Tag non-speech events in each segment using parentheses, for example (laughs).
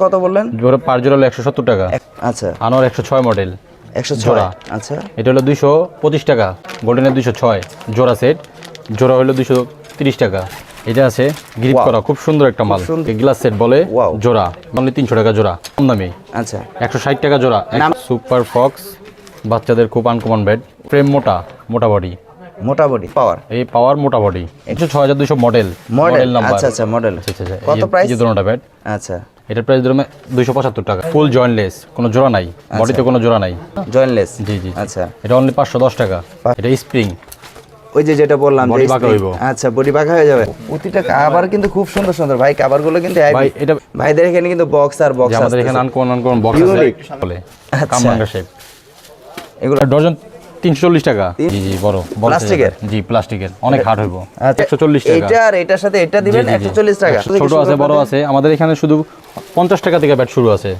কত বললেন? জোড়া পার জোড়া হলো একশো সত্তর টাকা। আচ্ছা। আনোয়ার একশো ছয় মডেল একশো জোড়া। আচ্ছা। এটা হলো দুইশো পঁচিশ টাকা গোল্ডেনের দুইশো ছয়। জোড়া সেট জোড়া হলো দুইশো তিরিশ টাকা। এটা আছে গ্রিপ করা খুব সুন্দর একটা মাল। গ্লাস সেট বলে জোড়া মানে তিনশো টাকা জোড়া কম দামি। আচ্ছা। একশো ষাট টাকা জোড়া সুপার ফক্স বাচ্চাদের খুব আনকমন বেড ফ্রেম মোটা মোটা বডি মোটামুটি পাওয়ার এই পাওয়ার মোটা বডি একশো ছয় হাজার দুশো মডেল মডেল নাম্বার আচ্ছা আচ্ছা মডেল আচ্ছা, আচ্ছা। কত প্রাইস বেড আচ্ছা। এটার প্রাইস ধরুন দুইশো পঁচাত্তর টাকা। ফুল জয়েন্টলেস কোনো জোড়া নাই বডিতে কোনো জোড়া নাই। জয়েন্টলেস জি জি আচ্ছা। এটা অনলি পাঁচশো দশ টাকা। এটা স্প্রিং ওই যে যেটা বললাম যে বাঁকা spring। আচ্ছা বডি বাঁকা হয়ে যাবে। প্রতিটা কাবার কিন্তু খুব সুন্দর সুন্দর। ভাই কাবারগুলো কিন্তু ভাই, এটা- ভাইদের এখানে কিন্তু বক্স আর বক্স আমাদের এখানে আনকমন আনকমন বক্স আছে। আচ্ছা। কামরাঙ্গা শেপ এগুলো ডজন তিনশো চল্লিশ টাকা। জি জি বড় প্লাস্টিকের? জি প্লাস্টিকের। অনেক হার্ড হইব। আচ্ছা, একশো চল্লিশ টাকা। এইটা আর এটার সাথে এটা দিবেন জি, জি। একশো চল্লিশ টাকা। ছোট আছে বড় আছে। আমাদের এখানে শুধু পঞ্চাশ টাকা থেকে ব্যাট শুরু আছে।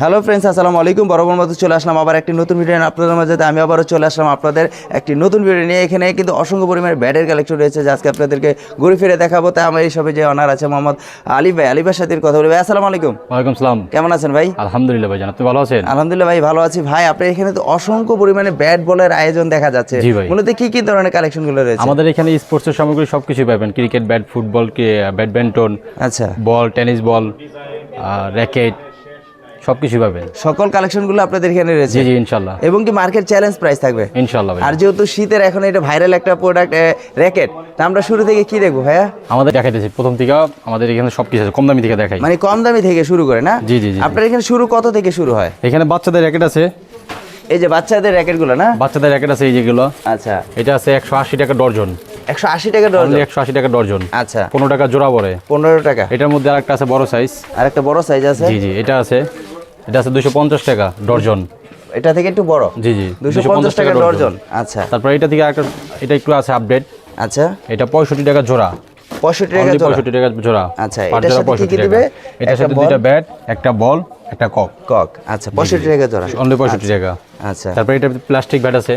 হ্যালো ফ্রেন্ডস আসসালামু আলাইকুম। বরাবর মতো চলে আসলাম আবার একটি নতুন ভিডিও নিয়ে আপনাদের মাঝে। আমি আবারও চলে আসলাম আপনাদের একটি নতুন ভিডিও নিয়ে। এখানে কিন্তু অসংখ্য পরিমাণে ব্যাটের কালেকশন রয়েছে যে আজকে আপনাদেরকে ঘুরে ফিরে দেখাবো। তাই আমার এই সবে যে অনার আছে মোহাম্মদ আলী ভাই আলী ভাইয়ের সাথে কথা বলি। ভাই আসসালামু আলাইকুম। ওয়ালাইকুম সালাম। কেমন আছেন ভাই? আলহামদুলিল্লাহ ভাইজান আপনি ভালো আছেন? আলহামদুলিল্লাহ ভাই ভালো আছি। ভাই আপনার এখানে তো অসংখ্য পরিমাণে ব্যাট বলের আয়োজন দেখা যাচ্ছে। মূলত কি কি ধরনের কালেকশনগুলো রয়েছে? আমাদের এখানে স্পোর্টসের সামগ্রী সব কিছুই পাবেন ক্রিকেট ব্যাট ফুটবল ব্যাডমিন্টন আচ্ছা। বল টেনিস বল র্যাকেট সব কিছুই পাবেন। সকল কালেকশনগুলো আপনাদের এখানে রয়েছে। জি জি ইনশাল্লাহ। এবং কি মার্কেট চ্যালেঞ্জ প্রাইস থাকবে। ইনশাল্লাহ ভাই আর যেহেতু শীতের এখন এটা ভাইরাল একটা প্রোডাক্ট র্যাকেট তা আমরা শুরু থেকে কি দেখব ভাইয়া? আমাদের দেখাইতেছি। প্রথম থেকে আমাদের এখানে সব কিছু আছে কম দামি থেকে দেখাই। মানে কম দামি থেকে শুরু করে না? জি, জি। আপনার এখানে শুরু কত থেকে শুরু হয়? এখানে বাচ্চাদের র্যাকেট আছে। এই যে বাচ্চাদের র্যাকেটগুলো না? বাচ্চাদের র্যাকেট আছে এই যেগুলো। আচ্ছা। এটা আছে একশো আশি টাকা ডর্জন। একশো আশি টাকা ডজন একশো আশি টাকা ডর্জন। আচ্ছা। পনেরো টাকা জোড়া পড়ে পনেরো টাকা। এটার মধ্যে আরেকটা আছে বড় সাইজ আর একটা বড় সাইজ আছে? জি জি এটা আছে। এটা আছে দুশো পঞ্চাশ টাকা ডর্জন। এটা থেকে একটু বড়? জি জি দুশো পঞ্চাশ টাকা ডজন আচ্ছা। তারপর এটা থেকে আরেকটা এটা একটু আছে আপডেট আচ্ছা। এটা পঁয়ষট্টি টাকা জোড়া। পঁয়ষট্টি টাকা জোড়া। পঁয়ষট্টি টাকা জোড়া। আচ্ছা, সাথে কি 65 দিবে? সাথে দুইটা ব্যাট একটা বল একটা কক কক আচ্ছা পঁয়ষট্টি টাকা জোড়া। অনলি পঁয়ষট্টি টাকা। আচ্ছা। তারপর এটা প্লাস্টিক ব্যাট আছে।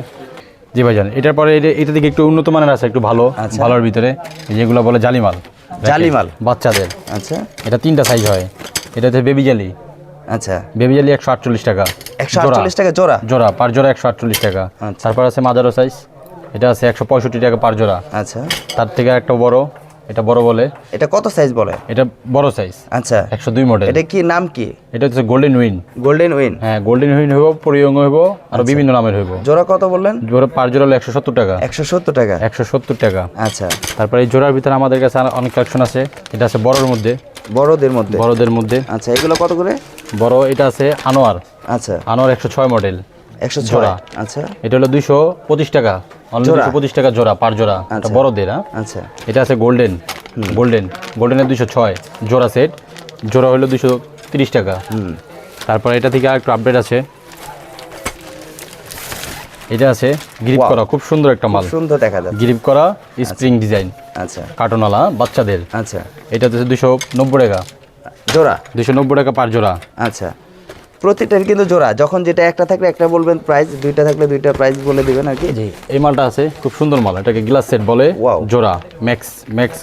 জি ভাইজান এটার পরে এটা এটা থেকে একটু উন্নত মানের আছে একটু ভালো আচ্ছা। ভালোর ভিতরে। যেগুলো বলে জালিমাল। জালিমাল? বাচ্চাদের। আচ্ছা। এটা তিনটা সাইজ হয়। এটা হচ্ছে বেবি জালি আচ্ছা। বেবি জালি একশো আটচল্লিশ টাকা। একশো। আটচল্লিশ টাকা জোড়া? জোড়া পার জোড়া একশো আটচল্লিশ টাকা। আচ্ছা। তারপর আছে মাজারো সাইজ। এটা আছে একশো পঁয়ষট্টি টাকা পার জোড়া। আচ্ছা। তার থেকে একটা বড় এটা বড় বলে। এটা কত সাইজ বলে? এটা বড় সাইজ। আচ্ছা। একশো দুই মডেল এটা কি নাম কি? এটা হচ্ছে গোল্ডেন উইন গোল্ডেন উইন হ্যাঁ গোল্ডেন উইন হইব পরিয়ঙ্গ হইব আর বিভিন্ন নামের হইব। জোড়া কত বললেন? জোড়া পার জোড়া হলো একশো সত্তর টাকা। একশো সত্তর টাকা। একশো সত্তর টাকা। আচ্ছা। তারপরে এই জোড়ার ভিতরে আমাদের কাছে আর অনেক কালেকশন আছে। এটা আছে বড়র মধ্যে। বড়দের মধ্যে। বড়দের মধ্যে। আচ্ছা এগুলো কত করে? বড় এটা আছে আনোয়ার। আচ্ছা। আনোয়ার একশো ছয় মডেল একশো ছয় জোড়া। আচ্ছা। এটা হলো দুইশো পঁচিশ টাকা। অনলি দুশো পঁচিশ টাকা জোড়া পার জোড়া। আচ্ছা। বড়দের হ্যাঁ? আচ্ছা। এটা আছে গোল্ডেন গোল্ডেন গোল্ডেনের দুশো ছয়। জোড়া সেট জোড়া হলো দুশো তিরিশ টাকা। তারপর এটা থেকে আর একটু আপডেট আছে। এটা আছে গ্রিপ করা খুব সুন্দর একটা মাল। সুন্দর দেখা যাচ্ছে। গ্রিপ করা স্প্রিং ডিজাইন আচ্ছা। কার্টনওয়ালা বাচ্চাদের। আচ্ছা। এটা হচ্ছে দুশো নব্বই টাকা। জোড়া? দুশো নব্বই টাকা পার জোড়া। আচ্ছা। প্রতিটার কিন্তু জোড়া। যখন যেটা একটা থাকলে একটা বলবেন প্রাইস দুইটা থাকলে দুইটা প্রাইস বলে দিবেন আর কি? জি এই মালটা আছে খুব সুন্দর মাল। এটাকে গ্লাস সেট বলে. জোড়া। ম্যাক্স ম্যাক্স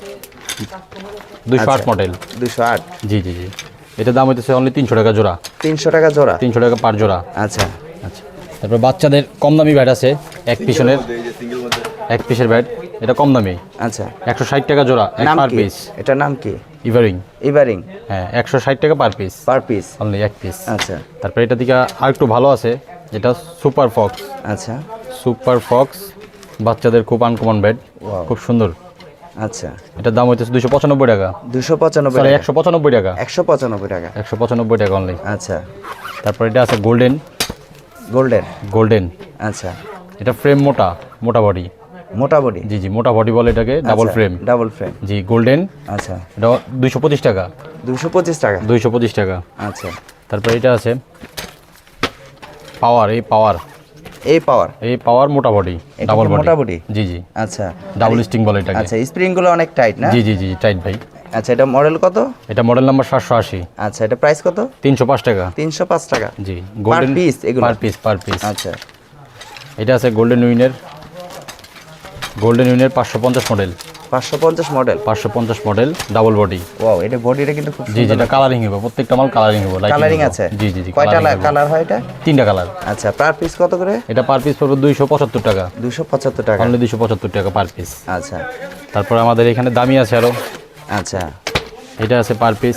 দুশো আট আচ্ছা। মডেল দুশো আট। জি জি জি। এটার দাম হইতেছে অনলি তিনশো টাকা জোড়া। তিনশো টাকা জোড়া। তিনশো টাকা পার জোড়া। আচ্ছা। আচ্ছা। তারপর বাচ্চাদের কম দামি ব্যাট আছে এক পিছনের। এক পিসের ব্যাট এটা কম দামি। আচ্ছা। একশো ষাট টাকা জোড়া এক পার পিস এটার নাম কি? ইভারিং ইভারিং হ্যাঁ একশো ষাট টাকা per piece per piece only এক পিস আচ্ছা। তারপর এটা থেকে আর একটু ভালো আছে যেটা সুপার ফক্স আচ্ছা। সুপার ফক্স বাচ্চাদের খুব আনকমন Wow. খুব সুন্দর। আচ্ছা। এটার দাম হইতেছে দুশো পঁচানব্বই টাকা। দুশো পঁচানব্বই সরি টাকা। একশো পঁচানব্বই টাকা। একশো পঁচানব্বই টাকা। একশো পঁচানব্বই টাকা অনলি আচ্ছা। তারপর এটা আছে গোল্ডেন গোল্ডেন গোল্ডেন আচ্ছা। এটা ফ্রেম মোটা মোটা বডি মোটামুটি জি জি মোটা বডি বলে এটাকে ডাবল ফ্রেম ডাবল ফ্রেম জি গোল্ডেন আচ্ছা। এটা দুইশো পঁচিশ টাকা। দুশো পঁচিশ টাকা? দুইশো পঁচিশ টাকা। আচ্ছা। তারপর এটা আছে পাওয়ার এই পাওয়ার এই পাওয়ার এই পাওয়ার মোটা বডি ডাবল বডি মোটা body? জি জি। আচ্ছা। ডাবল স্টিং বলে এটাকে। আচ্ছা স্প্রিংগুলো অনেক টাইট না? জি জি জি টাইট ভাই। আচ্ছা এটা মডেল কত? এটা মডেল নাম্বার সাতশো আশি। আচ্ছা এটা প্রাইস কত? তিনশো পাঁচ টাকা। তিনশো পাঁচ টাকা। জি গোল্ডেন piece এগুলো? পার পিস পার পিস আচ্ছা। এটা আছে গোল্ডেন উইনের গোল্ডেন উইনের পাঁচশো পঞ্চাশ মডেল পাঁচশো পঞ্চাশ মডেল পাঁচশো পঞ্চাশ মডেল ডাবল বডি ওয়াও এটা বডিটা কিন্তু খুব জি যেটা কালারিং হবে প্রত্যেকটা মাল কালারিং হবে কালারিং আছে? জি জি জি কয়টা কালার হয় এটা? তিনটা কালার আচ্ছা পার পিস কত করে? এটা পার পিস পড়বে দুইশো পঁচাত্তর টাকা। দুশো পঁচাত্তর টাকা। অনলি দুইশো পঁচাত্তর টাকা পার পিস আচ্ছা। তারপর আমাদের এখানে দামি আছে আরও। আচ্ছা। এটা আছে পার পিস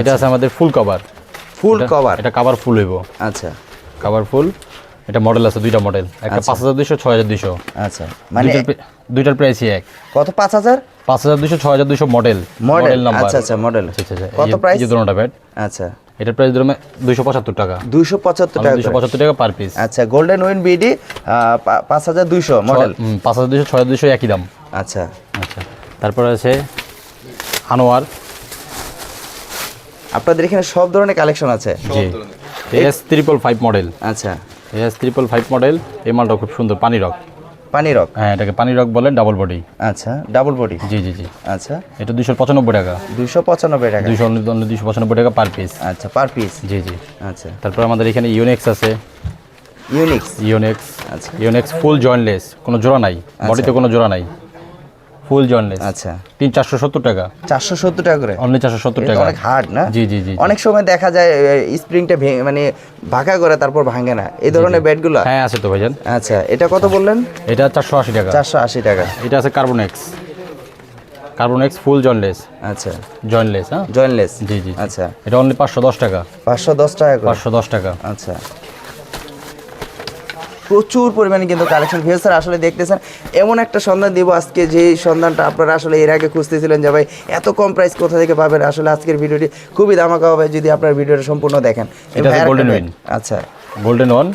এটা আছে আমাদের ফুল কভার ফুল কভার এটা কভার ফুল হইব। আচ্ছা। কভার ফুল এটা মডেল আছে দুইটা মডেল একটা পাঁচ হাজার দুইশো ছয় হাজার দুইশো। আচ্ছা। মানে দুইটার প্রাইসই এক। কত পাঁচ হাজার? পাঁচ হাজার দুইশো ছয় হাজার দুইশো মডেল মডেল নাম্বার আচ্ছা আচ্ছা মডেল আচ্ছা আচ্ছা কত প্রাইস যে দুটোটা ব্যাট আচ্ছা। এটার প্রাইস ধরুন দুইশো পঁচাত্তর টাকা। দুইশো পঁচাত্তর টাকা করে। পঁচাত্তর টাকা পার পিস আচ্ছা গোল্ডেন উইন বিডি পাঁচ হাজার দুইশো মডেল পাঁচ হাজার দুইশো ছয় হাজার দুইশো একই দাম। আচ্ছা। আচ্ছা। তারপরে আছে আনোয়ার আপনাদের এখানে সব ধরনের কালেকশন আছে? জি। এস ত্রিপল ফাইভ মডেল আচ্ছা। এস ট্রিপল ফাইভ মডেল এই মালটা খুব সুন্দর পানি রক। পানি রক? হ্যাঁ এটাকে পানি রক বলেন ডাবল বডি আচ্ছা ডাবল বডি জি জি জি। আচ্ছা। এটা দুশো পঁচানব্বই টাকা। দুশো পঁচানব্বই টাকা। দুশো দুশো পঁচানব্বই টাকা পার পিস আচ্ছা পার পিস জি জি। আচ্ছা। তারপর আমাদের এখানে ইউনেক্স আছে। ইউনিক্স ইউনেক্স আচ্ছা। ইউনেক্স ফুল জয়েন্টলেস কোনো জোড়া নাই। বডিতে কোনো জোড়া নাই। ফুল জয়েন্টলেস আচ্ছা। তিন চারশো সত্তর টাকা। চারশো সত্তর টাকা করে? অনলি চারশো সত্তর টাকা। অনেক হার্ড না? জি জি জি অনেক সময় দেখা যায় স্প্রিংটা ভেঙে মানে ভাঙা করে তারপর ভাঙে না। এই ধরনের ব্যাটগুলো হ্যাঁ আছে তো ভাইজান। আচ্ছা এটা কত বললেন? এটা চারশো আশি টাকা। চারশো আশি টাকা। এটা আছে কার্বনেক্স কার্বনেক্স ফুল জয়েন্টলেস আচ্ছা। জয়েন্টলেস হ্যাঁ? জয়েন্টলেস জি জি। আচ্ছা। এটা অনলি পাঁচশো দশ টাকা। পাঁচশো দশ টাকা পাঁচশো দশ টাকা। আচ্ছা। প্রচুর পরিমাণে কিন্তু কালেকশন ভিউ স্যার আসলে দেখতেছেন এমন একটা সন্ধান দিব আজকে যে সন্ধানটা আপনারা আসলে এর আগে খুঁজতেছিলেন যে ভাই এত কম প্রাইস কোথা থেকে পাবেন? আসলে আজকের ভিডিওটি খুবই দামাকা হবে যদি আপনার ভিডিওটা সম্পূর্ণ দেখেন। আচ্ছা। গোল্ডেন ওয়ান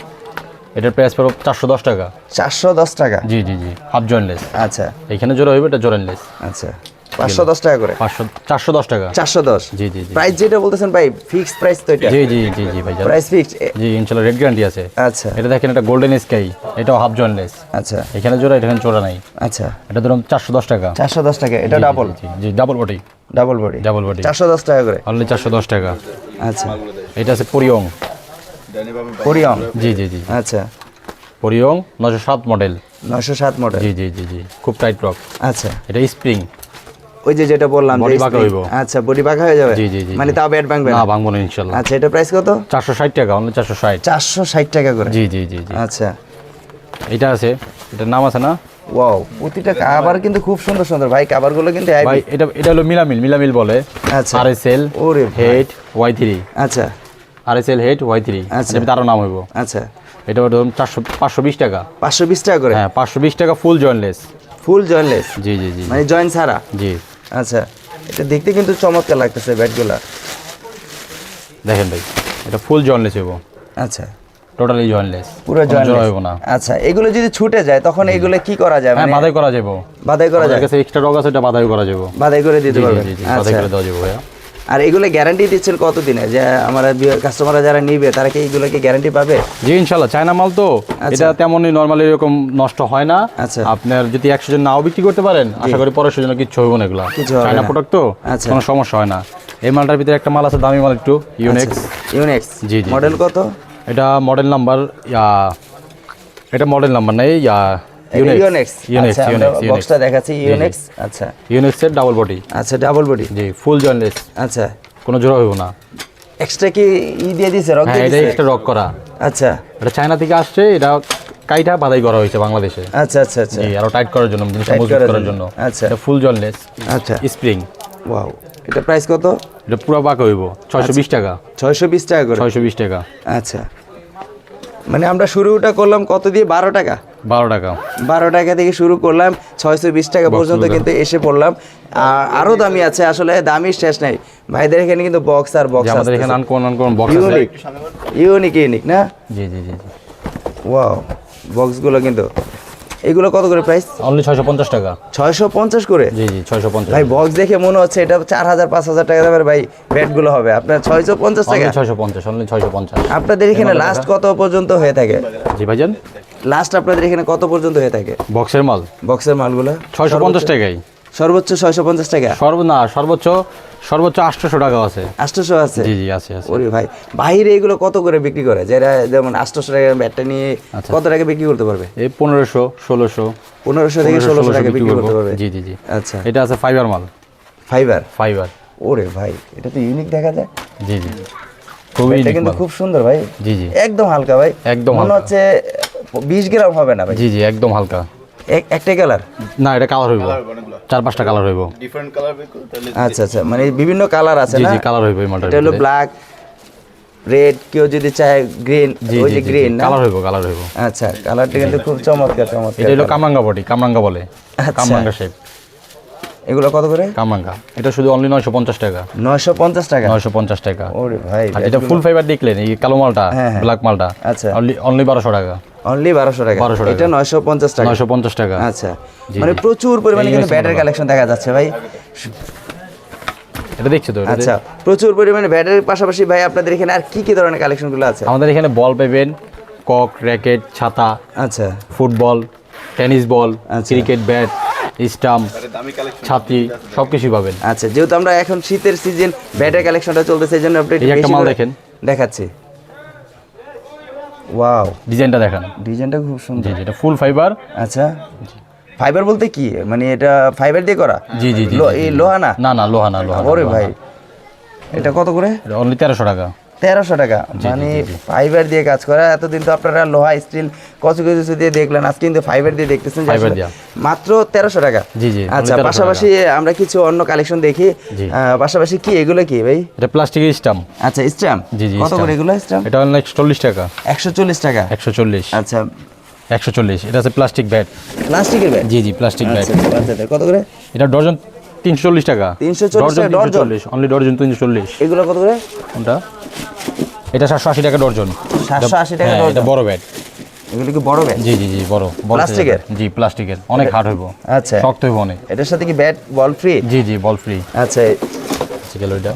এটার প্রাইস পড়ো চারশো দশ টাকা। চারশো দশ টাকা? জি জি জি। হাফ জয়েন্টলেস আচ্ছা। এখানে জোড়া হইবে এটা জয়েন্টলেস আচ্ছা। পাঁচশো দশ টাকা করে পাঁচশো চারশো দশ টাকা চারশো দশ জি জি প্রাইস যেটা বলতেছেন ভাই ফিক্স প্রাইস তো এটা জি জি জি জি ভাই প্রাইস ফিক্স জি ইনশাল্লাহ রেড গ্যারান্টি আছে আচ্ছা এটা দেখেন এটা গোল্ডেন স্কাই এটাও হাফ জয়েন্টলেস আচ্ছা এখানে জোড়া এখানে জোড়া নাই আচ্ছা এটা ধরুন চারশো দশ টাকা চারশো দশ টাকা এটা ডাবল জি double body double body double body চারশো দশ টাকা করে অনলি চারশো দশ টাকা আচ্ছা এটা আছে পরিয়ং পরিয়ম জি জি জি আচ্ছা পরিয়ং নশো সাত মডেল নশো সাত মডেল জি জি জি জি খুব টাইট রক আচ্ছা এটা স্প্রিং ওই যে যেটা বললাম Body বাঁকা spring। আচ্ছা বডি বাঁকা হয়ে যাবে? জি, জি, মানে তাও ব্যাট ভাঙবে না ভাঙবো না ইনশাল্লাহ। আচ্ছা এটা প্রাইস কত? চারশো ষাট টাকা অনলি চারশো ষাট। চারশো ষাট টাকা করে? জি জি জি জি। আচ্ছা। এটা আছে এটার নাম আছে না? ওয়াও প্রতিটা কাবার কিন্তু খুব সুন্দর সুন্দর। ভাই কাবারগুলো কিন্তু ভাই এটা এটা হলো মিলামিল মিলামিল বলে। আচ্ছা। আর এস এল ওরে। হেড ওয়াই থ্রি আচ্ছা। আর S L head Y three আচ্ছা। তারও নাম হইব। আচ্ছা। এটা ধরুন চারশো পাঁচশো বিশ টাকা। পাঁচশো বিশ টাকা করে? হ্যাঁ পাঁচশো বিশ টাকা ফুল জয়েন্টলেস ফুল জয়েন্টলেস জি জি জি মানে জয়েন্ট ছাড়া? জি। আচ্ছা এটা দেখতে কিন্তু চমৎকার লাগতেছে ব্যাটগুলো। দেখেন ভাই এটা ফুল জয়েন্টলেস হইব। আচ্ছা। টোটালি জয়েন্টলেস পুরো জয়েন্ট জয়েন্ট হইব না। আচ্ছা এগুলো যদি ছুটে যায় তখন এগুলো কি করা যায় হ্যাঁ মানে বাধাই করা যাবে বাধাই করা যাবে। কাছে এক্সট্রা রগ আছে এটা বাধাই করা যাবে বাধাই করে দিতে পারবেন। আচ্ছা বাধাই করে দেওয়া যাবে ভাইয়া। আর এগুলো গ্যারান্টি দিচ্ছেন কতদিনে? যে আমার কাস্টমাররা যারা নিবে তারা কি এগুলো কি গ্যারান্টি পাবে? জি ইনশাল্লাহ চায়না মাল তো। আচ্ছা। এটা তেমনই নর্মালি এরকম নষ্ট হয় না। আচ্ছা। আপনার যদি একশো জন নাও বিক্রি করতে পারেন আশা করি পরের জন্য কিচ্ছু হইব না এগুলো। চায়না প্রোডাক্ট তো আচ্ছা। কোনো সমস্যা হয় না। এই মালটার ভিতরে একটা মাল আছে দামি মাল একটু ইউনেক্স ইউনেক্স জি, জি, মডেল কত? এটা মডেল নাম্বার ইয়া এটা মডেল নাম্বার নেই ইয়া ইউনেক্স ইউনেক্স আচ্ছা ইউনেক্স বক্সটা দেখাচ্ছি ইউনেক্স আচ্ছা। ইউনেক্সের ডাবল বডি আচ্ছা ডাবল বডি জি ফুল জয়েন্টলেস আচ্ছা। কোনো জোড়া হইব না। এক্সট্রা কি ই দিয়ে রক হ্যাঁ দিয়ে এটা দিছে? রক করা। আচ্ছা। এটা চায়না থেকে আসছে এটা কাইটা বাধাই করা হয়েছে বাংলাদেশে। আচ্ছা আচ্ছা আচ্ছা। জি আরও টাইট করার জন্য মজবুত করার জন্য। আচ্ছা। এটা ফুল জয়েন্টলেস আচ্ছা। স্প্রিং ওয়াও এটা প্রাইস কত? এটা পুরো বাঁকা হইব ছয়শো বিশ টাকা। ছয়শো বিশ টাকা করে। ছয়শো বিশ টাকা। আচ্ছা। মানে আমরা শুরুটা করলাম কত দিয়ে? বারো টাকা। বারো টাকা। বারো টাকা থেকে শুরু করলাম ছয়শো বিশ টাকা পর্যন্ত কিন্তু এসে পড়লাম। আর আরও দামি আছে আসলে দামি শেষ নাই। ভাইদের এখানে কিন্তু বক্স আর বক্স আমাদের এখানে আনকমন কোন বক্স ইউনিক ইউনিক ইউনিক না? জি জি জি ওয়াও বক্সগুলো কিন্তু এগুলো কত করে প্রাইস অনলি ছয়শো পঞ্চাশ টাকা। ছয়শো পঞ্চাশ করে? জি জি ছয়শো পঞ্চাশ ভাই বক্স দেখে মনে হচ্ছে এটা চার হাজার পাঁচ হাজার টাকা দামের ভাই ব্যাটগুলো হবে। আপনার ছয়শো পঞ্চাশ টাকা? অনলি ছয়শো পঞ্চাশ অনলি ছয়শো পঞ্চাশ। আপনাদের এখানে লাস্ট কত পর্যন্ত হয়ে থাকে? জি ভাইজান? লাস্ট আপনাদের এখানে কত পর্যন্ত হয়ে থাকে? বক্সের মাল। বক্সের মালগুলো? ছয়শো পঞ্চাশ টাকাই। সর্বোচ্চ ছয়শো পঞ্চাশ টাকা? সর্ব না সর্বোচ্চ সর্বোচ্চ আটশোশো টাকা আছে। আটশোশো আছে? জি জি আছে আছে। ওরে ভাই বাইরে এগুলো কত করে বিক্রি করে? যারা যেমন আটশোশো টাকা ব্যাটটা নিয়ে আচ্ছা। কত টাকা বিক্রি করতে পারবে? এই পনেরোশো ষোলোশো। পনেরোশো থেকে ষোলোশো টাকা বিক্রি করতে পারবে? জি জি জি। আচ্ছা। এটা আছে ফাইবার মাল। ফাইবার? ফাইবার। ওরে ভাই এটা তো ইউনিক দেখা যায়। জি জি। খুবই এটা কিন্তু খুব সুন্দর ভাই। জি জি। একদম হালকা ভাই। একদম মনে হচ্ছে বিশ গ্রাম হবে না ভাই। জি জি একদম হালকা। এক- একটাই কালার না এটা কালার হইব। চার পাঁচটা কালার হইব। ডিফারেন্ট কালার আচ্ছা আচ্ছা মানে বিভিন্ন কালার আছে না? জি কালার হইব এই মালটার এটা হলো ব্ল্যাক রেড কেউ যদি চায় গ্রিন ওই যে গ্রিন না? কালার হইব কালার হইব। আচ্ছা কালারটা কিন্তু খুব চমৎকার চমৎকার এটা হলো কামরাঙ্গা বডি কামরাঙ্গা বলে। আচ্ছা। কামরাঙ্গা শেপ এগুলো কত করে? কামরাঙ্গা এটা শুধু অনলি নয়শো পঞ্চাশ টাকা। নয়শো পঞ্চাশ টাকা? নয়শো পঞ্চাশ টাকা। ওরে ভাই আর যেটা ফুল ফাইবার দেখলেন এই কালো মালটা হ্যাঁ, হ্যাঁ। ব্ল্যাক মালটা। আচ্ছা। অনলি অনলি বারোশো টাকা। অনলি বারোশো টাকা। 1200 টাকা। এটা নয়শো পঞ্চাশ টাকা। নয়শো পঞ্চাশ টাকা। আচ্ছা। মানে প্রচুর পরিমাণে কিন্তু ব্যাটের। কালেকশন দেখা যাচ্ছে ভাই। এটা দেখছ তো? আচ্ছা। প্রচুর পরিমাণে ব্যাটের পাশাপাশি ভাই আপনাদের এখানে আর কি কি ধরনের কালেকশনগুলো আছে? আমাদের এখানে বল পাবেন কক র্যাকেট ছাতা আচ্ছা। ফুটবল টেনিস বল আচ্ছা। ক্রিকেট ব্যাট স্টাম্প ছাতি সব কিছুই পাবেন। আচ্ছা যেহেতু আমরা এখন শীতের সিজন ব্যাটের কালেকশনটা চলতেছে এই জন্য আপনি একটু মাল দেখেন। দেখাচ্ছি। ওয়াও ডিজাইনটা দেখান। ডিজাইনটা খুব সুন্দর। এটা ফুল ফাইবার আচ্ছা। ফাইবার বলতে কি? মানে এটা ফাইবার দিয়ে করা? জি জি জি লো- এই লোহা না? না না লোহা না লোহা ওরে ভাই। এটা কত করে? অনলি তেরোশো টাকা। তেরোশো টাকা। মানে ফাইবার দিয়ে কাজ করা। এতদিন তো আপনারা লোহা স্টিল কচু কচু দিয়ে দেখলেন। আজকে কিন্তু ফাইবার দিয়ে দেখতেছেন। মাত্র তেরোশো টাকা। জি, জি, আচ্ছা পাশাপাশি আমরা কিছু অন্য কালেকশন দেখি। পাশাপাশি কি? এগুলো কি ভাই? এটা প্লাস্টিকের স্টাম্প আচ্ছা স্ট্যাম্প জি, জি, কত করে এগুলো স্ট্যাম্প এটা অনলি চল্লিশ টাকা। একশো চল্লিশ টাকা? একশো চল্লিশ। আচ্ছা। একশো চল্লিশ। এটা আছে প্লাস্টিক ব্যাট প্লাস্টিকের ব্যাগ জি জি প্লাস্টিক ব্যাট আচ্ছা কত করে? এটা ডজন তিনশো চল্লিশ টাকা। 340 টাকা ডর্জন? চল্লিশ। অনলি ডজন তিনশো চল্লিশ। এগুলো কত করে? কোনটা? এটা সাতশো আশি টাকা ডর্জন 780 টাকা হ্যাঁ? এটা বড় ব্যাট। এগুলো কি বড় ব্যাগ জি জি জি বড়। বড় প্লাস্টিকের? জি প্লাস্টিকের। অনেক হার্ড হইব। আচ্ছা। শক্ত হইব অনেক। এটার সাথে কি ব্যাট বল ফ্রি জি জি বল ফ্রি আচ্ছা। গেল এটা।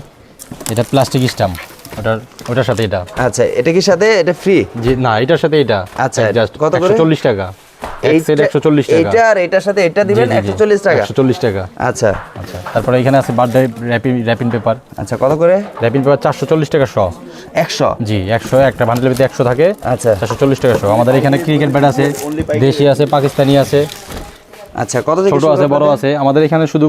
এটা প্লাস্টিক স্টাম্প ওটার ওটার সাথে এটা। আচ্ছা এটা কি সাথে? এটা ফ্রি জি না এটার সাথে এটা। আচ্ছা, জাস্ট কত করে? চল্লিশ টাকা। টাকা। আর এটার সাথে এটা দিবেন টাকা। আচ্ছা। আচ্ছা তারপরে এখানে আছে বার্থডে র্যাপিং র্যাপিং পেপার। আচ্ছা কত করে? র্যাপিং পেপার চারশো চল্লিশ টাকা জি একশো একটা বান্ডেলের ভিতরে একশো থাকে। আচ্ছা। চারশো চল্লিশ টাকা শো। আমাদের এখানে ক্রিকেট ব্যাট আছে দেশি আছে পাকিস্তানি আছে। আচ্ছা কত থেকে ছোট আছে বড় আছে। আমাদের এখানে শুধু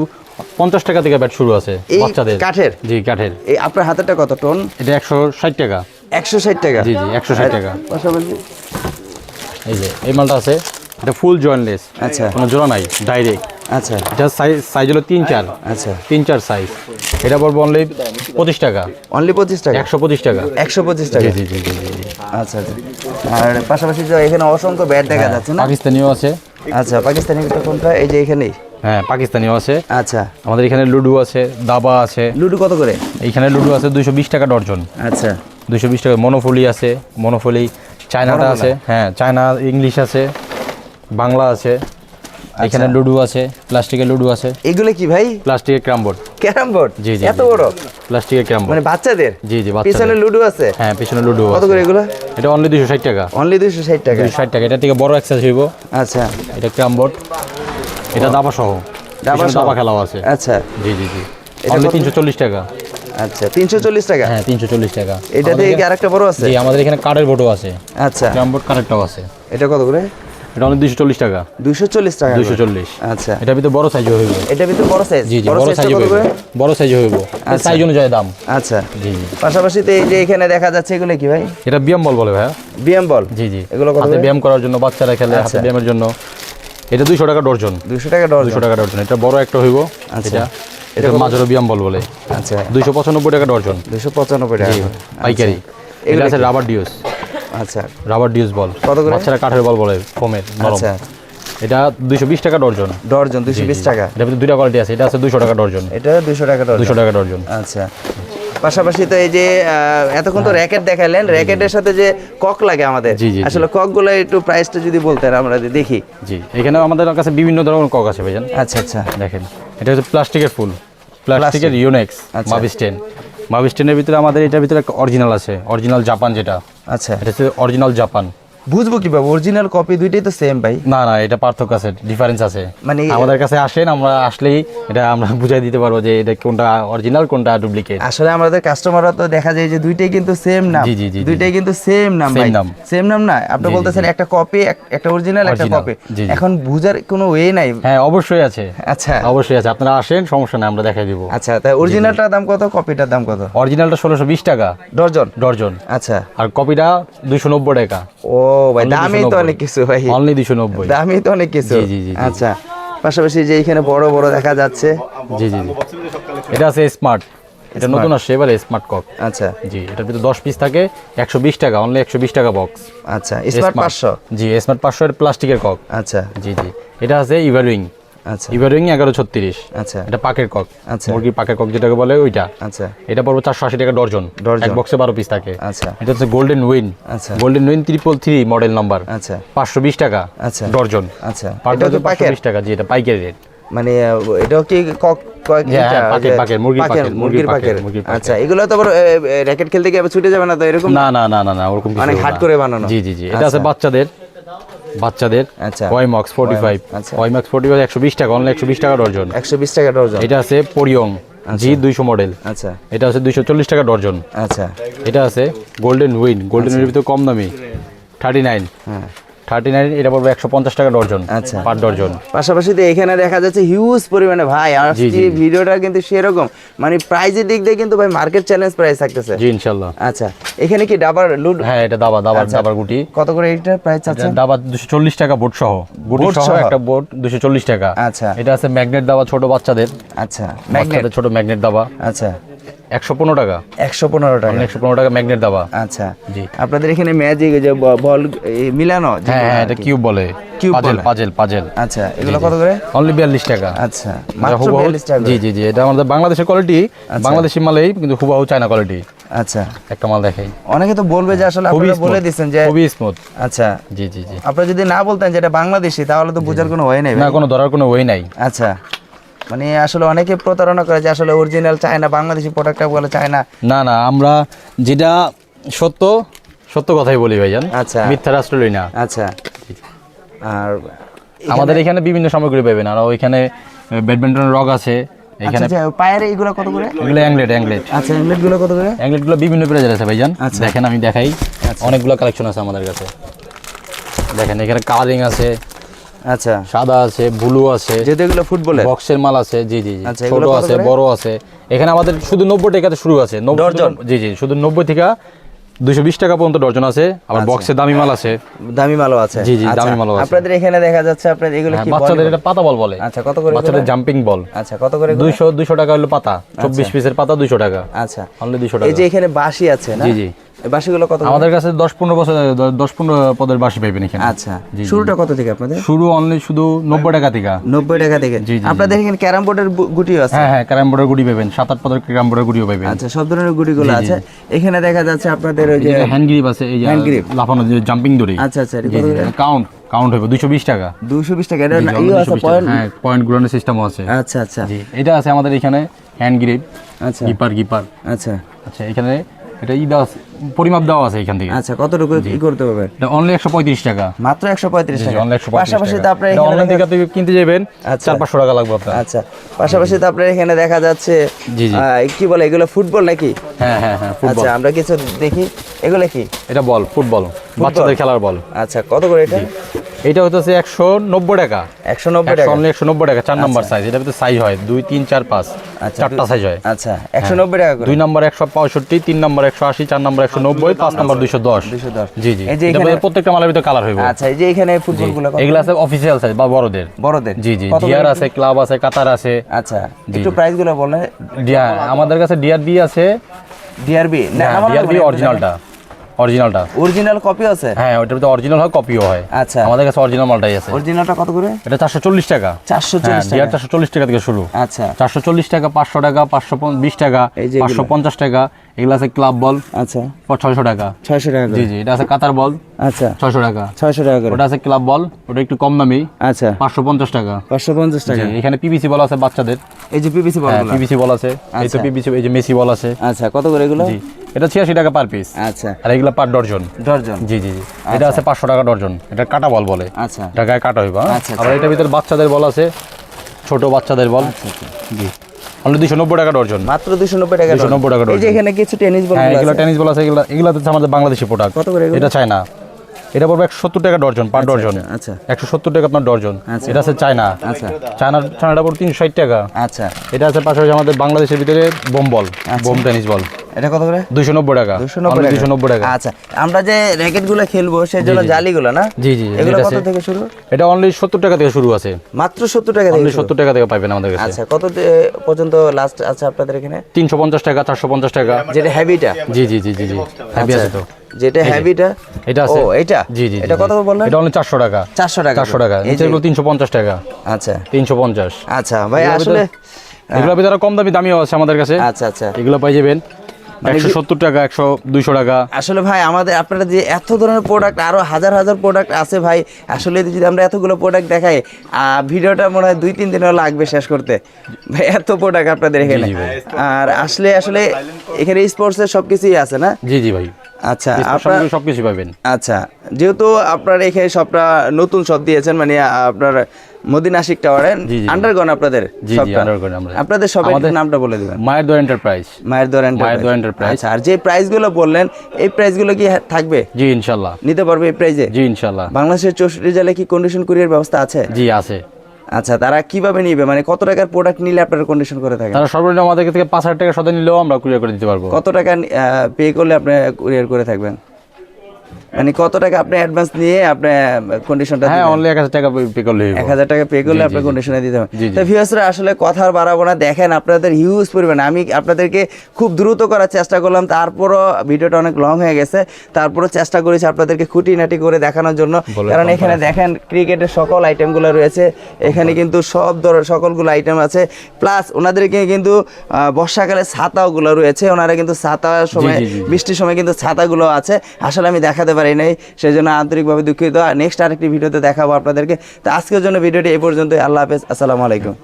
পঞ্চাশ টাকা থেকে ব্যাট শুরু আছে বাচ্চাদের। কাঠের? জি কাঠের। এই আপনার হাতেরটা কত টন? এটা একশো ষাট টাকা। একশো ষাট টাকা। জি জি একশো ষাট টাকা। পাশাপাশি। এই যে এই মালটা আছে। এটা ফুল জয়েন্টলেস আচ্ছা। কোনো জোড়া নাই ডাইরেক্ট আচ্ছা। এটা সাইজ সাইজ হলো তিন চার। আচ্ছা। তিন চার সাইজ এটা পড়ব অনলি পঁচিশ টাকা। অনলি পঁচিশ টাকা? একশো পঁচিশ টাকা। একশো পঁচিশ টাকা? জি জি জি আচ্ছা আচ্ছা। আর পাশাপাশি যে এখানে অসংখ্য ব্যাট দেখা যাচ্ছে না? পাকিস্তানিও আছে। আচ্ছা পাকিস্তানি কোনটা? এই যে এখানেই? হ্যাঁ পাকিস্তানিও আছে। আচ্ছা। আমাদের এখানে লুডু আছে দাবা আছে। লুডো কত করে? এইখানে লুডু আছে দুইশো বিশ টাকা ডর্জন আচ্ছা। দুইশো বিশ টাকা। মনোফলি আছে মনোফলি চায়নাটা আছে। হ্যাঁ চায়না ইংলিশ আছে। বাংলা আছে এখানে লুডু আছে প্লাস্টিকের লুডু আছে। এগুলো কি ভাই? প্লাস্টিকের ক্রামবোর্ড ক্যারাম বোর্ড? জি, জি, এত বড়? প্লাস্টিকের ক্রামবোর্ড মানে বাচ্চাদের? জি জি পিছনে বাচ্চাদের লুডো আছে? হ্যাঁ পিছনে লুডু কত করে এগুলো? এটা অনলি দুশো ষাট টাকা। অনলি দুইশো ষাট টাকা। দুশো ষাট টাকা। এটা থেকে বড় এক্সাইজ হইব। আচ্ছা। এটা ক্রামবোর্ড এটা দাবা সহ দাবা সহ? দাবা খেলাও আছে। আচ্ছা। জি জি জি। এটা অনলি কত? তিনশো চল্লিশ টাকা। আচ্ছা তিনশো চল্লিশ টাকা? হ্যাঁ তিনশো চল্লিশ টাকা। এটা থেকে কি আরেকটা বড় আছে? জি আমাদের এখানে কার্ডের বোর্ডও আছে। আচ্ছা। ক্রামবোর্ড কার্ডেরটাও আছে। এটা কত করে? এটা দুশো চল্লিশ টাকা। দুইশো চল্লিশ টাকা দুশো করে। চল্লিশ। আচ্ছা। এটার ভিতরে বড় সাইজও হইব। এটা ভিতরে বড় সাইজ জি জি বড় সাইজটা হইব। বড় সাইজও হইব। আচ্ছা। সাইজ অনুযায়ী দাম। আচ্ছা। জি জি। পাশাপাশি তো এই যে এখানে দেখা যাচ্ছে এগুলো কি ভাই? এটা ব্যায়াম বল বলে ভাইয়া। B M ball? জি জি। এগুলো কত হাতে? ব্যায়াম করার জন্য বাচ্চারা খেলে হাতে আচ্ছা। ব্যায়ামের জন্য। এটা দুইশো টাকা ডর্জন। দুশো টাকা ডর দুইশো টাকা ডর্জন। এটা বড় একটা হইব। আচ্ছা। এটা এটা মাঝারো ব্যায়াম বল বলে। আচ্ছা। দুইশো পঁচানব্বই টাকা ডর্জন। দুশো পঁচানব্বই টাকা পাইকারি। আচ্ছা। এটা আছে রাবার ডিউস। আচ্ছা। রাবার ডিউস বল কত করে? বাচ্চারা কাঠের বল বলে ফোমের আচ্ছা। এটা দুইশো বিশ টাকা ডর্জন। ডর্জন দুশো বিশ টাকা? ভিতরে দুইটা কোয়ালিটি আছে এটা আছে দুইশো টাকা ডর্জন। এটা দুশো টাকা দুশো টাকা ডর্জন। আচ্ছা। পাশাপাশি তো এই যে এতক্ষণ তো র্যাকেট দেখাইলেন র্যাকেটের সাথে যে কক লাগে আমাদের। আসলে ককগুলো একটু প্রাইসটা যদি বলতেন আমরা দেখি। জি এখানে আমাদের কাছে বিভিন্ন ধরনের কক আছে ভাইজান। আচ্ছা আচ্ছা। দেখেন এটা হচ্ছে প্লাস্টিকের ফুল প্লাস্টিকের ইউনেক্স আচ্ছা। মাভিস্টেন মাভিস্টেনের ভিতরে আমাদের এটার ভিতরে একটা অরিজিনাল আছে অরিজিনাল জাপান যেটা। আচ্ছা। এটা হচ্ছে অরিজিনাল জাপান বুঝব কি কীভাবে? অরিজিনাল কপি দুইটাই তো সেম ভাই। না না এটা পার্থক্য আছে ডিফারেন্স আছে। মানে আমাদের কাছে আসেন আমরা আসলেই এটা আমরা (laughs) বুঝাই দিতে পারব যে এটা কোনটা অরিজিনাল কোনটা ডুপ্লিকেট আসলে আমাদের কাস্টমাররা তো দেখা যায় যে দুইটাই কিন্তু সেম নাম। জি, জি, জি, জি। দুইটাই কিন্তু সেম নাম ভাই। সেম নাম না? আপনি বলতেছেন একটা কপি একটা অরিজিনাল একটা কপি। এখন বুঝার কোনো ওয়ে নাই। হ্যাঁ অবশ্যই আছে। আচ্ছা। অবশ্যই আছে। আপনারা আসেন সমস্যা নাই আমরা দেখাই দিব। আচ্ছা তাই অরিজিনালটার দাম কত? কপিটার দাম কত? অরিজিনালটা ষোলোশো বিশ টাকা। ডজন ডজন আচ্ছা। আর কপিটা দুইশো নব্বই টাকা। ও ভাই দামি তো অনেক কিছু ভাই। অনলি দুশো নব্বই। দামি তো অনেক কিছু। জি, জি। আচ্ছা পাশাপাশি যে এখানে বড় বড় দেখা যাচ্ছে। জি জি। এটা আছে স্মার্ট এটা নতুন আসছে এবারে স্মার্ট কক আচ্ছা। জি এটার ভিতরে দশ পিস থাকে একশো বিশ টাকা অনলি একশো বিশ টাকা বক্স আচ্ছা স্মার্ট পাঁচশো? জি স্মার্ট পাঁচশো এর প্লাস্টিকের কক আচ্ছা। জি জি। এটা আছে ইভারুইং আচ্ছা। ইভারুইং এগারো ছত্রিশ। আচ্ছা। এটা পাকের কক। আচ্ছা। মুরগির পাকের কক যেটাকে বলে ওইটা। আচ্ছা। এটা পড়ব চারশো আশি টাকা ডর্জন। এক বক্সে বারো পিস থাকে। আচ্ছা। এটা হচ্ছে গোল্ডেন উইন আচ্ছা। Golden win triple three model number আচ্ছা। পাঁচশো বিশ টাকা আচ্ছা। ডর্জন। আচ্ছা। পাঁচশো বিশ টাকা জি এটা পাইকারি রেট মানে এটাও কি কক। আচ্ছা এগুলো তো আবার র্যাকেট খেলতে গিয়ে ছুটে যাবে না তো এরকম? না না না না না ওরকম অনেক না। করে বানানো। জি জি জি এটা আছে আচ্ছা। বাচ্চাদের বাচ্চাদের আচ্ছা। ওয়াইমক্স ফোর্টি ফাইভ আচ্ছা। ওয়াইমক্স ফোর্টি ফাইভ একশো বিশ টাকা অনলি একশো বিশ টাকা ডর্জন। একশো বিশ টাকা ডর্জন। এটা আছে পরিয়ং জি দুইশো মডেল আচ্ছা। এটা আছে দুইশো চল্লিশ টাকা ডর্জন। আচ্ছা। এটা আছে গোল্ডেন উইন গোল্ডেনের ভিতরে কম দামি। থার্টি নাইন হ্যাঁ। থার্টি নাইন এটা পড়বে একশো পঞ্চাশ টাকা ডর্জন আচ্ছা। Per dozen. পাশাপাশি তো এখানে দেখা যাচ্ছে হিউজ পরিমাণে। ভাই জি, ভিডিওটা কিন্তু সেরকম। মানে প্রাইজের দিক দিয়ে কিন্তু ভাই মার্কেট চ্যালেঞ্জ প্রাইস থাকতেছে। জি ইনশাল্লাহ আচ্ছা এখানে কি ডাবার লুড হ্যাঁ এটা দাবা দাবার আচ্ছা। দাবার গুটি। কত করে প্রাইস আছে দাবা দুশো চল্লিশ টাকা বোট সহ। গুটি সহ সহ? একটা বোট দুশো চল্লিশ টাকা। আচ্ছা। এটা আছে ম্যাগনেট দাবা ছোট বাচ্চাদের। আচ্ছা ম্যাগনেট ছোট ম্যাগনেট দাবা। আচ্ছা। একশো পনেরো টাকা। একশো পনেরো টাকা। একশো পনেরো টাকা ম্যাগনেট দাবা। আচ্ছা। জি। আপনাদের এখানে ম্যাজিক যে বল মিলানো হ্যাঁ হ্যাঁ এটা কিউব বলে। Cube puzzle puzzle puzzle. আচ্ছা এগুলো কত করে? অনলি বিয়াল্লিশ টাকা। আচ্ছা মাত্র বিয়াল্লিশ টাকা জি জি জি এটা আমাদের বাংলাদেশের কোয়ালিটি বাংলাদেশি মালেই কিন্তু হুবাহু চায়না কোয়ালিটি আচ্ছা। একটা মাল দেখাই। অনেকে তো বলবে যে আসলে আপনারা বলে দিচ্ছেন যে খুবই স্মুথ আচ্ছা। জি জি জি। আপনারা যদি না বলতেন যে এটা বাংলাদেশি তাহলে তো বোঝার কোনো ওয়ে নেই না কোনো ধরার কোনো ওয়ে নাই। আচ্ছা। মানে আসলে অনেকে প্রতারণা করে যে আসলে অরিজিনাল চায় না বাংলাদেশি প্রোডাক্টটা বলে চায় না না না আমরা যেটা সত্য সত্য কথাই বলি ভাইজান। আচ্ছা। মিথ্যা রাষ্ট্র লই না। আচ্ছা। আর আমাদের এখানে বিভিন্ন সামগ্রী পাবেন। আর ওইখানে ব্যাডমিন্টন রগ আছে। আচ্ছা এখানে আচ্ছা, পায়ের এইগুলো কত করে? এগুলো অ্যাংলেট অ্যাংলেট আচ্ছা এমলেটগুলো কত করে? অ্যাংলেটগুলো বিভিন্ন প্রাইজের আছে ভাইজান। আচ্ছা। দেখেন আমি দেখাই। অনেকগুলো কালেকশন আছে আমাদের কাছে। দেখেন এখানে কালারিং আছে। আচ্ছা। সাদা আছে ব্লু আছে যেহেতু এগুলো বক্সের মাল আছে জি জি জি। আচ্ছা, ছোট আছে বড় আছে। এখানে আমাদের শুধু নব্বই টাকাতে শুরু আছে। নব্বই- ডর্জন? জি জি শুধু নব্বই থেকে দুশো টাকা পর্যন্ত ডর্জন আছে। আবার আচ্ছা। দামি মাল আছে। দামি মালও আছে। জি, জি, আচ্ছা, দামি মালও আছে। আপনাদের এখানে দেখা যাচ্ছে আপনাদের এগুলো হ্যাঁ, কি বাচ্চাদের এটা পাতা বল বলে। আচ্ছা কত করে বাচ্চাদের জাম্পিং বল আচ্ছা কত করে টাকা হলো পাতা। চব্বিশ পিসের পাতা দুইশো টাকা। আচ্ছা। অনলি এই টাকা। যে এখানে বাঁশি আছে না? জি, জি। এই বাঁশিগুলো কত আমাদের কাছে দশ পনেরো বছর দশ পনেরো পদের বাসি পাইবেন এখানে। আচ্ছা। শুরুটা কত থেকে আপনাদের? শুরু অনলি শুধু নব্বই টাকা থেকে। নব্বই টাকা থেকে। আপনাদের এখানে ক্যারাম বোর্ডের গুটিও আছে? হ্যাঁ হ্যাঁ ক্যারাম বোর্ডের গুড়ি পাবেন সাত আট পদের ক্যারাম বোর্ডের গুড়িও পাবেন আচ্ছা সব ধরনের গুটিগুলো আছে। এখানে দেখা যাচ্ছে আপনাদের ওই যে হ্যান্ড গ্রিপ আছে এই যে Hand grip? লাফানো যে জাম্পিং দড়ি। আচ্ছা আচ্ছা কাউন্ট কাউন্ট হবে দুশো বিশ টাকা। দুশো বিশ টাকা এটা অনলি আছে পয়েন্ট হ্যাঁ পয়েন্ট গুলানোর সিস্টেমও আছে। আচ্ছা আচ্ছা। জি এটা আছে আমাদের এখানে হ্যান্ড গ্রিপ আচ্ছা। গিপার গিপার আচ্ছা। আচ্ছা এখানে এটা ই দেওয়া আছে, পরিমাপ দেওয়া আছে এখান থেকে। আচ্ছা কতটুকু কি করতে হবে? এটা অনলি একশো পঁয়ত্রিশ টাকা। মাত্র একশো পঁয়ত্রিশ টাকা। পাশাপাশি তো আপনার অনলাইন থেকে আপনি কিনতে যাবেন আচ্ছা। চার পাঁচশো টাকা লাগবে আপনার। আচ্ছা পাশাপাশি তো আপনার এখানে দেখা যাচ্ছে জি, জি। কি বলে এগুলো ফুটবল নাকি? হ্যাঁ হ্যাঁ হ্যাঁ ফুটবল। আচ্ছা আমরা কিছু দেখি। এগুলো কি? এটা বল ফুটবল। বাচ্চাদের খেলার বল। আচ্ছা কত করে এটা? এটা হচ্ছে একশো নব্বই টাকা। একশো নব্বই টাকা। অনলি একশো নব্বই টাকা চার নাম্বার সাইজ এটা ভিতরে সাইজ হয় দুই তিন চার পাঁচ আচ্ছা, চারটা সাইজ হয়। আচ্ছা একশো নব্বই টাকা দুই নম্বর একশো পঁয়ষট্টি তিন নম্বর একশো আশি চার নম্বর একশো নব্বই পাঁচ নম্বর দুইশো দশ। 210 জি জি। এই যে এটা প্রত্যেকটা মালের ভিতরে কালার হইব। আচ্ছা এই যে এখানে ফুটবলগুলো এগুলো আছে অফিসিয়াল সাইজ বা বড়দের। বড়দের। জি জি? ডিআর আছে ক্লাব আছে কাতার আছে। আচ্ছা একটু প্রাইসগুলো বলে। ডিআর আমাদের কাছে ডিআর বি আছে। ডিআরবি না ডিআর বি অরিজিনালটা অরিজিনালটা অরিজিনাল কপি আছে? হ্যাঁ ওটার ভিতরে অরিজিনাল হয় কপিও হয়। আচ্ছা। আমাদের কাছে অরিজিনাল মালটাই আছে। অরিজিনালটা কত করে? এটা চারশো চল্লিশ টাকা। চারশো হ্যাঁ চল্লিশ ডিআর টাকা চারশো চল্লিশ টাকা থেকে শুরু। আচ্ছা। চারশো চল্লিশ টাকা পাঁচশো টাকা পাঁচশো বিশ টাকা এই যে পাঁচশো এগুলো। পঞ্চাশ টাকা এগুলো আছে ক্লাব বল আচ্ছা। ছয়শো টাকা। ছয়শো টাকা জি জি এটা আছে কাতার বল আচ্ছা। ছয়শো টাকা। ছয়শো টাকা করে। ওটা আছে ক্লাব বল ওটা একটু কম দামি। আচ্ছা। পাঁচশো পঞ্চাশ টাকা। পাঁচশো পঞ্চাশ জি, টাকা। এখানে পিবিসি বল আছে বাচ্চাদের। এই যে পিপিসি হ্যাঁ বলগুলো পিবিসি বল আছে। এই তো আচ্ছা। পিবিসি এই যে মেসি বল আছে। আচ্ছা কত করে এগুলো? জি। এটা ছিয়াশি টাকা পার পিস আচ্ছা। আর এগুলো পার ডর্জন ডর্জন জি জি জি। এটা আছে পাঁচশো টাকা ডর্জন এটা কাটা বল বলে। আচ্ছা। এটা গায়ে কাটা হইবা আচ্ছা, আবার এটার ভিতরে বাচ্চাদের বল আছে ছোট বাচ্চাদের বল। জি। অনলি দুশো নব্বই টাকা ডর্জন মাত্র দুশো নব্বই টাকা 290 টাকা। এখানে কিছু টেনিস বল হ্যাঁ এগুলো টেনিস বল আছে এগুলো এগুলো হচ্ছে আমাদের বাংলাদেশি প্রোডাক্ট কত করে এটা চায়না। এটা পড়বে একশো সত্তর টাকা ডর্জন পার ডর্জন আচ্ছা। একশো সত্তর টাকা আপনার ডর্জন আচ্ছা। এটা আছে চায়না। আচ্ছা। চায়না চায়নাটা পড়বে তিনশো ষাট টাকা। আচ্ছা। এটা আছে পাশাপাশি আমাদের বাংলাদেশের ভিতরে bomb ball bomb tennis ball এটা কত করে? দুইশো নব্বই টাকা। দুশো নব্বই দুশো নব্বই টাকা। আচ্ছা আমরা যে র্যাকেটগুলো খেলব সেই জন্য জালিগুলো না? জি, জি, এগুলো কত থেকে শুরু? এটা অনলি সত্তর টাকা থেকে শুরু আছে। মাত্র সত্তর টাকা থেকে অনলি শুরু? সত্তর টাকা থেকে পাইবেন আমাদের কাছে। আচ্ছা কত পর্যন্ত লাস্ট আছে আপনাদের এখানে? তিনশো পঞ্চাশ টাকা চারশো পঞ্চাশ টাকা। যেটা হেভিটা জি জি জি জি জি। হ্যাপি আছে তো। যেটা হেভিটা এটা আছে। ও এটা জি জি এটা কত বললেন? এটা অনলি চারশো টাকা। চারশো টাকা। চারশো টাকা। এই যে- নিচে তিনশো পঞ্চাশ টাকা। আচ্ছা। তিনশো পঞ্চাশ। আচ্ছা ভাই আসলে এগুলোর ভিতরে কম দামি দামিও আছে আমাদের কাছে। আচ্ছা আচ্ছা। এগুলো পাই যাবেন। একশো সত্তর টাকা একশো দুইশো টাকা। আসলে ভাই আমাদের আপনারা যে এত ধরনের প্রোডাক্ট আরও হাজার হাজার প্রোডাক্ট আছে ভাই আসলে যদি আমরা এতগুলো প্রোডাক্ট দেখাই ভিডিওটা মনে হয় দুই তিন লাগবে শেষ করতে। ভাই এত প্রোডাক্ট আপনাদের এখানে। আর আসলে আসলে এখানে স্পোর্টসের সব কিছুই আছে না? জি জি ভাই। আচ্ছা আপনার সব কিছু পাবেন। আচ্ছা যেহেতু আপনার এখানে সবটা নতুন সব দিয়েছেন মানে আপনার মদিনা আশিক টাওয়ারে জি। আপনাদের জি, আমরা। আপনাদের আমাদের- নামটা বলে দিবেন। মায়ের দোয়া এন্টারপ্রাইজ মায়ের দর মায়ের enterprise। আচ্ছা আর যে প্রাইসগুলো বললেন এই প্রাইসগুলো কি থাকবে? জি ইনশাল্লাহ নিতে পারবে এই প্রাইজে জি ইনশাল্লাহ বাংলাদেশের চৌষট্টি জেলায় কি কন্ডিশন কুরিয়ার ব্যবস্থা আছে? জি আছে। আচ্ছা তারা কীভাবে নিবে? মানে কত টাকার প্রোডাক্ট নিলে আপনারা কন্ডিশন করে থাকেন? তারা সর্বনিম্ন আমাদের থেকে পাঁচ হাজার টাকা সাথে নিলেও আমরা কুরিয়ার করে দিতে পারব। কত টাকা পে করলে আপনি কুরিয়ার করে থাকবেন? মানে কত টাকা আপনি অ্যাডভান্স নিয়ে আপনি কন্ডিশনটা হ্যাঁ অনলি এক হাজার টাকা পে করলে এক হাজার টাকা পে করলে আপনি কন্ডিশনে দিতে হবে। তো ভিউয়ার্সরা আসলে কথা আর বাড়াবো না দেখেন আপনাদের হিউজ পরিমাণে। আমি আপনাদেরকে খুব দ্রুত করার চেষ্টা করলাম তারপরও ভিডিওটা অনেক লং হয়ে গেছে তারপরও চেষ্টা করেছি আপনাদেরকে খুঁটিনাটি করে দেখানোর জন্য। কারণ এখানে দেখেন ক্রিকেটের সকল আইটেমগুলো রয়েছে এখানে কিন্তু সব ধরনের সকলগুলো আইটেম আছে। প্লাস ওনাদেরকে কিন্তু বর্ষাকালে ছাতাওগুলো রয়েছে ওনারা কিন্তু ছাতার সময়। বৃষ্টির সময় কিন্তু ছাতাগুলো আছে। আসলে আমি দেখাতে পারি নাই সেই জন্য আন্তরিকভাবে দুঃখিত। নেক্সট আরেকটি ভিডিওতে দেখাবো আপনাদেরকে। তো আজকের জন্য ভিডিওটি এই পর্যন্ত আল্লাহ হাফেজ। আসসালামু আলাইকুম।